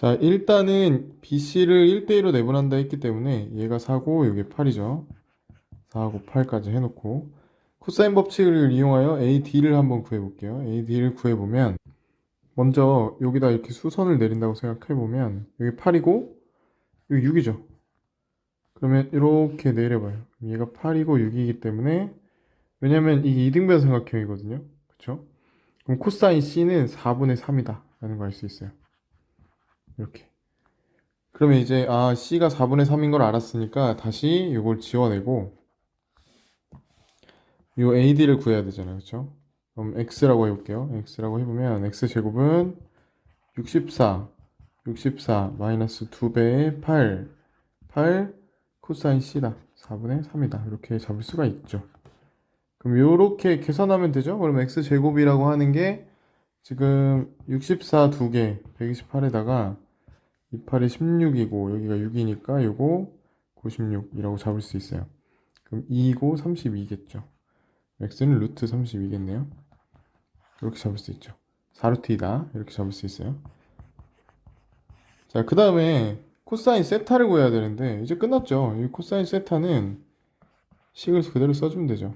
자, 일단은 BC를 1대1로 내분한다 했기 때문에 얘가 4고 여기 8이죠. 4하고 8까지 해놓고 코사인 법칙을 이용하여 AD를 한번 구해볼게요. AD를 구해보면 먼저 여기다 이렇게 수선을 내린다고 생각해보면 여기 8이고 여기 6이죠. 그러면 이렇게 내려봐요. 얘가 8이고 6이기 때문에 왜냐면 이게 이등변 삼각형이거든요. 그쵸? 그럼 코사인 C는 4분의 3이다 라는 걸 알 수 있어요. 이렇게. 그러면 이제 아 C가 4분의 3인 걸 알았으니까 다시 이걸 지워내고 요 AD를 구해야 되잖아요. 그쵸? 그럼 X라고 해볼게요. X라고 해보면 X제곱은 64 64 마이너스 2배의 8 8 코사인 C다 4분의 3이다 이렇게 잡을 수가 있죠. 그럼 요렇게 계산하면 되죠? 그럼 X제곱이라고 하는 게 지금 64 2개 128에다가 28이 16이고 여기가 6이니까 요거 96이라고 잡을 수 있어요. 그럼 2고 32겠죠. x는 루트 32겠네요. 이렇게 잡을 수 있죠. 4루트 2다. 이렇게 잡을 수 있어요. 자, 그 다음에 코사인 세타를 구해야 되는데 이제 끝났죠. 이 코사인 세타는 식을 그대로 써주면 되죠.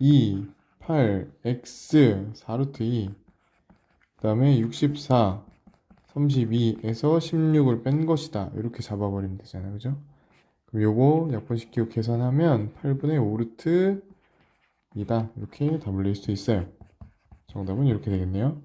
2, 8, x, 4루트 2, 그 다음에 64, 32에서 16을 뺀 것이다. 이렇게 잡아버리면 되잖아요. 그죠? 그럼 요거 약분시키고 계산하면 8분의 5루트 2다. 이렇게 답을 낼 수 있어요. 정답은 이렇게 되겠네요.